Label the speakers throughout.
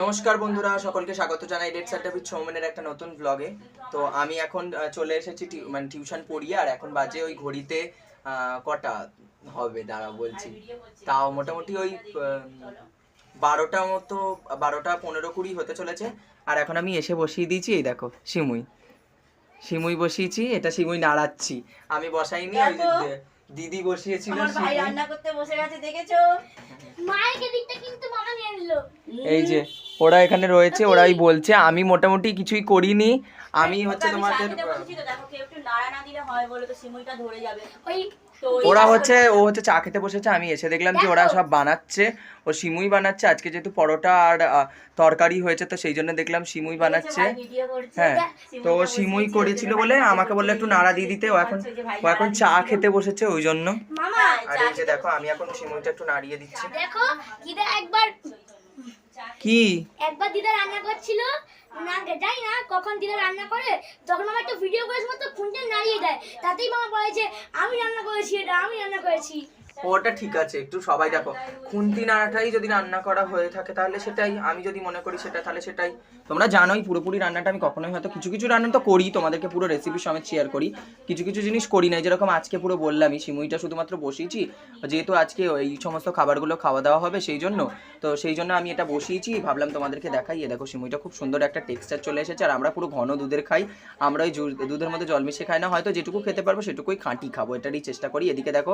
Speaker 1: নমস্কার বন্ধুরা সকলকে স্বাগত জানাই রেড সার্টা বিচ সৌমেনের একটা নতুন ব্লগে তো আমি এখন চলে এসেছি মানে টিউশন পড়িয়ে আর এখন বাজে ওই ঘড়িতে আহ, কটা হবে দাঁড়া বলছি। তাও মোটামুটি ওই বারোটা মতো বারোটা পনেরো কুড়ি হতে চলেছে। আর এখন আমি এসে বসিয়ে দিয়েছি এই দেখো সিমুই। সিমুই বসিয়েছি এটা সিমুই নাড়াচ্ছি। আমি বসাইনি ওই দিদি বসিয়েছিল
Speaker 2: ভাই রান্না করতে বসে গেছে দেখেছ?
Speaker 3: মায়ের দিকটা কিন্তু মামা নিয়ে নিল।
Speaker 1: এই যে ওরা এখানে রয়েছে ওরাই বলছে আমি মোটামুটি কিছুই করিনি। আমি হচ্ছে তোমাদের
Speaker 2: সাথে বলছি তো, দেখো কেউ একটু নাড়া না দিলে হয় বলে তো সিমুইটা ধরে যাবে।
Speaker 3: ওই
Speaker 2: তো ওই
Speaker 1: ওরা হচ্ছে ও হচ্ছে চা খেতে বসেছে আমি এসে দেখলাম যে ওরা সব বানাচ্ছে ও সিমুই বানাচ্ছে আজকে যেহেতু পরোটা আর তরকারি হয়েছে তো সেই জন্য দেখলাম সিমুই বানাচ্ছে। হ্যাঁ তো সিমুই করেছিল বলে আমাকে বলল একটু নাড়া দিয়ে দিতে ও এখন
Speaker 2: ভাই
Speaker 1: ও এখন চা খেতে বসেছে ওই জন্য। আর এই যে দেখো আমি এখন সিমুইটা একটু নাড়িয়ে দিচ্ছি।
Speaker 3: দেখো একবার
Speaker 1: কি?
Speaker 3: একবার দিদা রান্না করছিল, না, যাই না কখন দিদা রান্না করে, তখন আমার একটা ভিডিও করেছিল তো ফোনটা নাড়িয়ে দেয়। তাতেই মামা বলেছে আমি রান্না করেছি, এটা আমি রান্না করেছি।
Speaker 1: ওটা ঠিক আছে, একটু সবাই দেখো। খুন্তি নাড়াটাই যদি রান্না করা হয়ে থাকে তাহলে সেটাই, আমি যদি মনে করি সেটা, তাহলে সেটাই। তোমরা জানোই পুরোপুরি রান্নাটা আমি কখনোই হয়তো কিছু কিছু রান্না তো করি, তোমাদেরকে পুরো রেসিপি সমেত শেয়ার করি। কিছু কিছু জিনিস করি না যেরকম আজকে পুরো বললামই, সিমুইটা শুধুমাত্র বসিয়েছি, যেহেতু আজকে এই সমস্ত খাবারগুলো খাওয়া দাওয়া হবে সেই জন্য। তো সেই জন্য আমি এটা বসিয়েছি, ভাবলাম তোমাদেরকে দেখাই। এ দেখো, সিমুইটা খুব সুন্দর একটা টেক্সচার চলে এসেছে, আর আমরা পুরো ঘন দুধের খাই। আমরা ওই দুধের মধ্যে জল মিশিয়ে খাই না, হয়তো যেটুকু খেতে পারব সেটুকুই খাঁটি খাব, এটারই চেষ্টা করি। এদিকে দেখো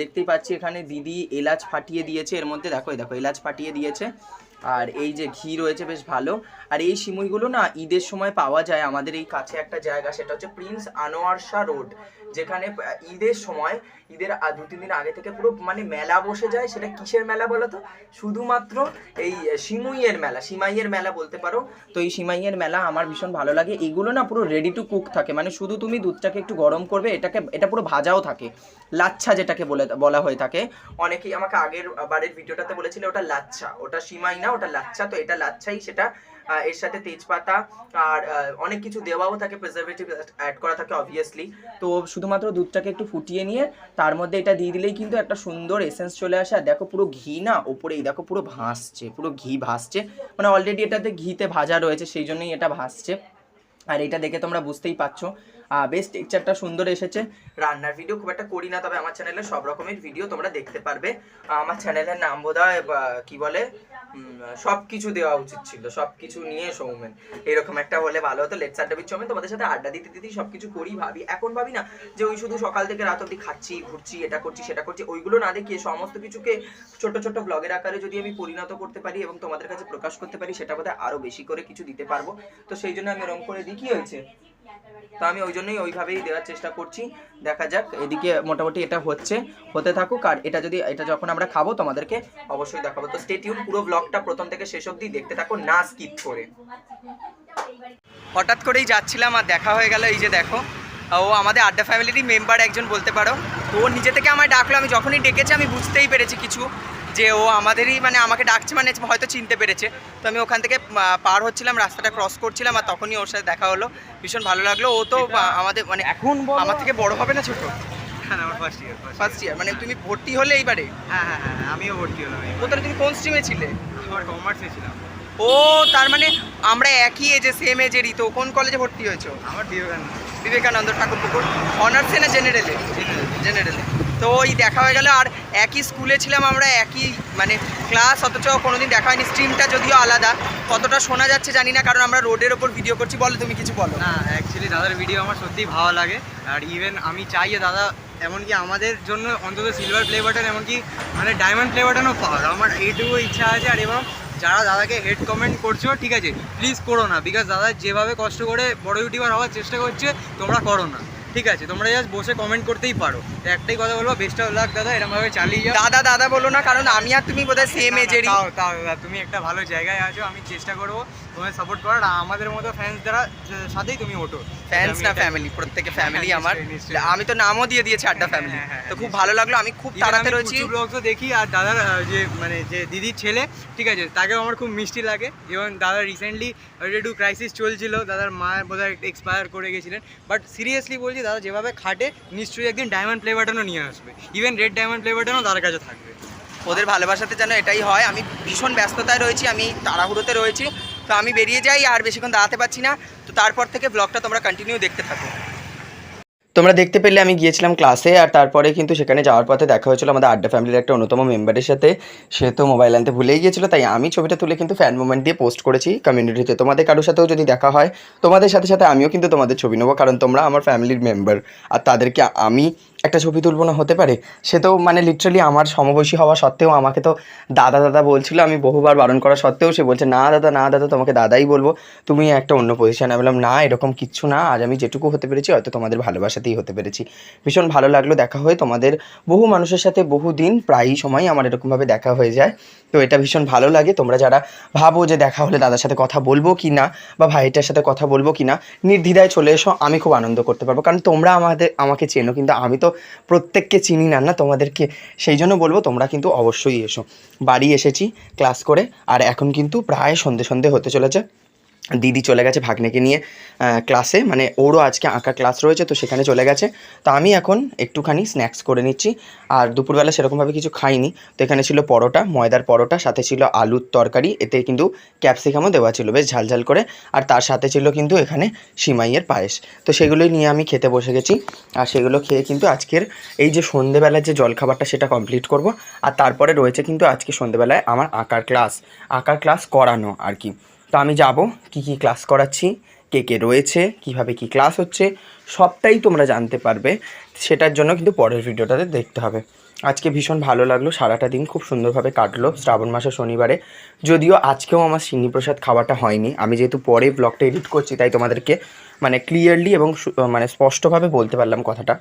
Speaker 1: দেখতেই পাচ্ছি এখানে দিদি এলাচ ফাটিয়ে দিয়েছে। এর মধ্যে দেখো দেখো এলাচ ফাটিয়ে দিয়েছে। আর এই যে ঘি রয়েছে, বেশ ভালো। আর এই সিমুইগুলো না ঈদের সময় পাওয়া যায়। আমাদের এই কাছে একটা জায়গা, সেটা হচ্ছে প্রিন্স আনোয়ার শাহ রোড, যেখানে ঈদের সময়, ঈদের দু, তিন দিন আগে থেকে পুরো মানে মেলা বসে যায়। সেটা কিসের মেলা বলো তো? শুধুমাত্র এই সিমুইয়ের মেলা, সিমাইয়ের মেলা বলতে পারো। তো এই সিমাইয়ের মেলা আমার ভীষণ ভালো লাগে। এগুলো না পুরো রেডি টু কুক থাকে। মানে শুধু তুমি দুধটাকে একটু গরম করবে, এটাকে, এটা পুরো ভাজাও থাকে। লাচ্ছা যেটাকে বলে, বলা হয়ে থাকে। অনেকেই আমাকে আগের বারের ভিডিওটাতে বলেছিল, ওটা লাচ্ছা, ওটা সিমাই না। ওটা লাচ্ছা, তো এটা লাচ্ছাই সেটা এর সাথে তেজপাতা আর অনেক কিছু দেওয়াও থাকে প্রিজারভেটিভ অ্যাড করা থাকে অবভিয়াসলি তো শুধুমাত্র দুধটাকে একটু ফুটিয়ে নিয়ে, তার মধ্যে এটা দিয়ে দিলেই কিন্তু একটা সুন্দর এসেন্স চলে আসে। আর দেখো পুরো ঘি না, ওপরেই দেখো পুরো ভাসছে, পুরো ঘি ভাসছে। মানে অলরেডি এটাতে ঘিতে ভাজা রয়েছে, সেই জন্যই এটা ভাসছে। আর এটা দেখে তোমরা বুঝতেই পারছ বেশ টেক্সচারটা সুন্দর এসেছে। রান্নার ভিডিও খুব একটা করি না, তবে আমার চ্যানেলে সব রকমের ভিডিও তোমরা দেখতে পারবে। আমার চ্যানেলের নাম বোধ হয় কি বলে? সব কিছু দেওয়া উচিত ছিল সব কিছু নিয়ে সৌমেন এরকম একটা হলে ভালো হতো। লেটস আড্ডা বিচ সৌমেন তোমাদের সাথে আড্ডা দিতে দিতেই সব কিছু করি, ভাবি। এখন ভাবি না যে ওই শুধু সকাল থেকে রাত অব্দি খাচ্ছি, ঘুরছি, এটা করছি, সেটা করছি, ওইগুলো না দেখিয়ে সমস্ত কিছুকে ছোট ছোট ব্লগের আকারে যদি আমি পরিণত করতে পারি এবং তোমাদের কাছে প্রকাশ করতে পারি, সেটা বোধহয় আরও বেশি করে কিছু দিতে পারব। তো সেই জন্য আমি এরকম করে দিই। কি হয়েছে? তো আমি ওই জন্যই ওইভাবেই দেওয়ার চেষ্টা করছি। দেখা যাক, এদিকে মোটামুটি এটা হচ্ছে, হতে থাকুক। আর এটা যদি, এটা যখন আমরা খাব তোমাদেরকে অবশ্যই দেখাবো। তো স্টেটিউন পুরো ব্লগটা প্রথম থেকে শেষ অবধি দেখতে থাকো, না স্কিপ করে। হঠাৎ করেই যাচ্ছিলাম আর দেখা হয়ে গেল। এই যে দেখো ও আমাদের আড্ডা ফ্যামিলিরই মেম্বার একজন বলতে পারো। তো ও নিজে থেকে আমায় ডাকলো আমি যখনই ডেকেছে আমি বুঝতেই পেরেছি কিছু যে ও আমাদেরই মানে আমাকে ডাকছে মানে হয়তো চিনতে পেরেছে। তো আমি ওখান থেকে পার হচ্ছিলাম রাস্তাটা ক্রস করছিলাম আর তখনই ওর সাথে দেখা হলো। ভীষণ ভালো লাগল। ও তো আমাদের মানে এখন আমার থেকে বড় হবে না ছোট?
Speaker 4: হ্যাঁ আমার ফার্স্ট ইয়ার
Speaker 1: ফার্স্ট ইয়ার মানে তুমি ভর্তি হলে এইবারে?
Speaker 4: হ্যাঁ হ্যাঁ হ্যাঁ আমিও ভর্তি হলাম
Speaker 1: ও তাহলে তুমি কোন স্ট্রিমে ছিলে?
Speaker 4: আমার কমার্সে ছিলাম।
Speaker 1: ও তার মানে আমরা একই এজে সেম এজেরই তো কোন কলেজে ভর্তি হয়েছো?
Speaker 4: আমার বিবেকানন্দ।
Speaker 1: বিবেকানন্দ ঠাকুর পুকুর অনার্সে না জেনারেলে জেনারেলে তো ওই দেখা হয়ে গেল, আর একই স্কুলে ছিলাম আমরা, একই মানে ক্লাস অথচ কোনোদিন দেখা হয়নি। স্ট্রিমটা যদিও আলাদা, কতটা শোনা যাচ্ছে জানি না, কারণ আমরা রোডের ওপর ভিডিও করছি। বলো, তুমি কিছু বলো।
Speaker 4: না অ্যাকচুয়ালি দাদার ভিডিও আমার সত্যিই ভালো লাগে। আর ইভেন আমি চাই যে দাদা এমনকি আমাদের জন্য অন্তত সিলভার প্লে বাটন এমনকি মানে ডায়মন্ড প্লে বাটনও পাওয়া আমার এইটুকু ইচ্ছা আছে, আর এবং যারা দাদাকে হেড কমেন্ট করছ ঠিক আছে? প্লিজ করো না বিকজ দাদা যেভাবে কষ্ট করে বড় ইউটিউবার হওয়ার চেষ্টা করছে তোমরা করো না। ঠিক আছে? তোমরা জাস্ট বসে কমেন্ট করতেই পারো। তো একটাই কথা বলব বেস্ট অফ লাক দাদা এরমভাবে চালিয়ে যাও।
Speaker 1: দাদা দাদা বলো না কারণ আমি আর তুমি বোধহয় সেম এজেরই
Speaker 4: তাও তাও দাদা, তুমি একটা ভালো জায়গায় আছো আমি চেষ্টা করব। তোমায় সাপোর্ট করার আর আমাদের মতো ফ্যান্স দ্বারা সাথেই তুমি ওঠো।
Speaker 1: ফ্যান্স না ফ্যামিলি প্রত্যেকে ফ্যামিলি আমার। আমি তো নামও দিয়ে দিয়েছি আড্ডা ফ্যামিলি
Speaker 4: হ্যাঁ, হ্যাঁ,
Speaker 1: তো খুব ভালো লাগল আমি খুব তাড়াতে রয়েছি
Speaker 4: ব্লগসও দেখি আর দাদার যে মানে যে দিদির ছেলে ঠিক আছে তাকেও আমার খুব মিষ্টি লাগে। এবং দাদা রিসেন্টলি একটু ক্রাইসিস চলছিল দাদার মা বোধহয় এক্সপায়ার করে গেছিলেন। বাট সিরিয়াসলি বলছি দাদা যেভাবে খাটে নিশ্চয়ই একদিন ডায়মন্ড প্লে বাটনও নিয়ে আসবে। ইভেন রেড ডায়মন্ড প্লে বাটনও তার কাছে থাকবে।
Speaker 1: ওদের ভালোবাসাতে যেন এটাই হয় আমি ভীষণ ব্যস্ততায় রয়েছি আমি তাড়াহুড়োতে রয়েছি। তো আমি বেরিয়ে যাই আর বেশিক্ষণ দাঁড়াতে পারছি না। তো তারপর থেকে ব্লগটা তোমরা কন্টিনিউ দেখতে থাকো। তোমরা দেখতে পেলে আমি গিয়েছিলাম ক্লাসে আর তারপরে কিন্তু সেখানে যাওয়ার পথে দেখা হয়েছিল আমাদের আড্ডা ফ্যামিলির একটা অন্যতম মেম্বারের সাথে। সে তো মোবাইল আনতে ভুলেই গিয়েছিল, তাই আমি ছবিটা তুলে কিন্তু ফ্যান মুভমেন্ট দিয়ে পোস্ট করেছি কমিউনিটিতে তোমাদের কারোর সাথেও যদি দেখা হয়, তোমাদের সাথে সাথে আমিও কিন্তু তোমাদের ছবি নেব, কারণ তোমরা আমার ফ্যামিলির মেম্বার আর তাদেরকে আমি একটা ছবি তুলবো না, হতে পারে। সে তো মানে লিটারালি আমার সমবয়সী হওয়া সত্ত্বেও আমাকে তো দাদা দাদা বলছিল, আমি বহুবার বারণ করা সত্ত্বেও সে বলছে, না দাদা না দাদা, তোমাকে দাদাই বলব। তুমি একটা অন্য পজিশনে বললাম, না, এরকম কিচ্ছু না। আজ আমি যেটুকু হতে পেরেছি, হয়তো তোমাদের ভালোবাসাতেই হতে পেরেছি। ভীষণ ভালো লাগল দেখা হয়ে তোমাদের বহু মানুষের সাথে বহু দিন, প্রায়ই সময় আমার এরকমভাবে দেখা হয়ে যায়। তো এটা ভীষণ ভালো লাগে। তোমরা যারা ভাবো যে দেখা হলে দাদার সাথে কথা বলব কি না, বা ভাইটার সাথে কথা বলব কি না, নির্দ্বিধায় চলে এসো। আমি খুব আনন্দ করতে পারব। কারণ তোমরা আমাদের, আমাকে চেনো, কিন্তু আমি তো প্রত্যেককে চিনি না না তোমাদেরকে, সেই জন্য বলব তোমরা কিন্তু অবশ্যই এসো। বাড়ি এসেছি ক্লাস করে, আর এখন কিন্তু প্রায় সন্ধে সন্ধে হতে চলেছে। দিদি চলে গেছে ভাগ্নেকে নিয়ে ক্লাসে মানে ওরও আজকে আঁকা ক্লাস রয়েছে, তো সেখানে চলে গেছে। তো আমি এখন একটুখানি স্ন্যাক্স করে নিচ্ছি। আর দুপুরবেলা সেরকমভাবে কিছু খাইনি। তো এখানে ছিল পরোটা, ময়দার পরোটা, সাথে ছিল আলুর তরকারি, এতে কিন্তু ক্যাপসিকামও দেওয়া ছিল বেশ ঝালঝাল করে। আর তার সাথে ছিল কিন্তু এখানে সিমাইয়ের পায়েস। তো সেগুলোই নিয়ে আমি খেতে বসে গেছি। আর সেগুলো খেয়ে কিন্তু আজকের এই যে সন্ধেবেলার যে জলখাবারটা, সেটা কমপ্লিট করব। আর তারপরে রয়েছে কিন্তু আজকে সন্ধেবেলায় আমার আঁকার ক্লাস আঁকার ক্লাস করানো আর কি। তো আমি যাব, কি কি ক্লাস করাচ্ছি, কে কে রয়েছে, কীভাবে কি ক্লাস হচ্ছে, সবটাই তোমরা জানতে পারবে। সেটার জন্য কিন্তু পরের ভিডিওটাতে দেখতে হবে। আজকে ভীষণ ভালো লাগল, সারাটা দিন খুব সুন্দরভাবে কাটলো শ্রাবণ মাসের শনিবারে। যদিও আজকেও আমার সিন্নি প্রসাদ খাওয়াটা হয়নি। আমি যেহেতু পরে ব্লগটা এডিট করছি, তাই তোমাদেরকে মানে ক্লিয়ারলি এবং মানে স্পষ্টভাবে বলতে পারলাম কথাটা।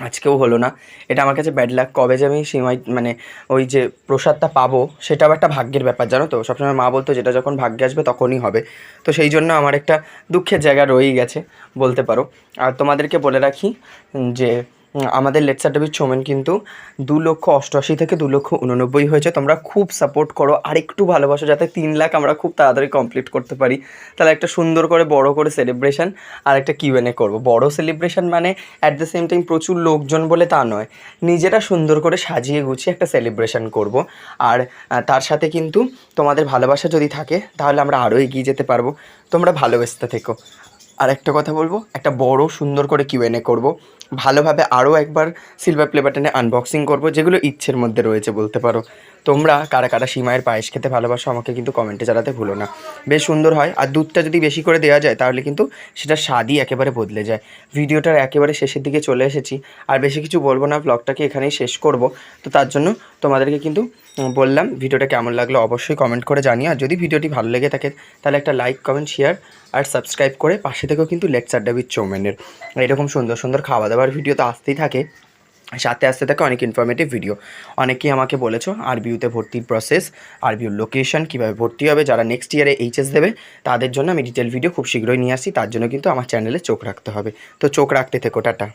Speaker 1: আজকেও হলো না। এটা আমার কাছে ব্যাড লাক কবে যে আমি সিমাই মানে ওই যে প্রসাদটা পাবো, সেটাও একটা ভাগ্যের ব্যাপার, জানো তো? সবসময় মা বলতো, যেটা যখন ভাগ্যে আসবে, তখনই হবে। তো সেই জন্য আমার একটা দুঃখের জায়গা রয়েই গেছে, বলতে পারো। আর তোমাদেরকে বলে রাখি যে আমাদের লেটসার ডেবিট চোমেন কিন্তু দু লক্ষ অষ্টআশি থেকে দু লক্ষ উননব্বই হয়েছে। তোমরা খুব সাপোর্ট করো আর একটু ভালোবাসো যাতে তিন লাখ আমরা খুব তাড়াতাড়ি কমপ্লিট করতে পারি। তাহলে একটা সুন্দর করে, বড় করে সেলিব্রেশন আর একটা কিউএনএ করব। বড় সেলিব্রেশন মানে অ্যাট দ্য সেম টাইম প্রচুর লোকজন বলে তা নয়। নিজেরা সুন্দর করে সাজিয়ে গুছিয়ে একটা সেলিব্রেশন করব। আর তার সাথে কিন্তু তোমাদের ভালোবাসা যদি থাকে, তাহলে আমরা আরও এগিয়ে যেতে পারব। তোমরা ভালোবেসতে থেকো। আর একটা কথা বলব, একটা বড় সুন্দর করে কিউএনএ করব। ভালোভাবে আরও একবার সিলভার প্লে বাটনে আনবক্সিং করব, যেগুলো ইচ্ছের মধ্যে রয়েছে বলতে পারো। তোমরা কারা কারা সীমায়ের পায়েস খেতে ভালোবাসো আমাকে কিন্তু কমেন্টে জানাতে ভুলো না। বেশ সুন্দর হয়, আর দুধটা যদি বেশি করে দেওয়া যায়, তাহলে কিন্তু সেটা স্বাদই একেবারে বদলে যায়। ভিডিওটার একেবারে শেষের দিকে চলে এসেছি, আর বেশি কিছু বলব না ব্লগটাকে এখানেই শেষ করব। তো তার জন্য তোমাদেরকে কিন্তু বললাম ভিডিওটা কেমন লাগল অবশ্যই কমেন্ট করে জানিও। আর যদি ভিডিওটি ভালো লেগে থাকে, তাহলে একটা লাইক কমেন্ট শেয়ার আর সাবস্ক্রাইব করে পাশে থেকেও কিন্তু লেকচার ডাবির চৌমেনের এরকম সুন্দর সুন্দর খাওয়া দাওয়ার ভিডিও তো আসতেই থাকে, সাথে আসতে থাকে অনেক ইনফরমেটিভ ভিডিও অনেকেই আমাকে বলেছ আরবিউতে ভর্তির প্রসেস আরবিউর লোকেশন কীভাবে ভর্তি হবে, যারা নেক্সট ইয়ারে এইচএস দেবে, তাদের জন্য আমি ডিটেল ভিডিও খুব শীঘ্রই নিয়ে আসি, তার জন্য কিন্তু আমার চ্যানেলে চোখ রাখতে হবে। তো চোখ রাখতে থেকো, টাটা।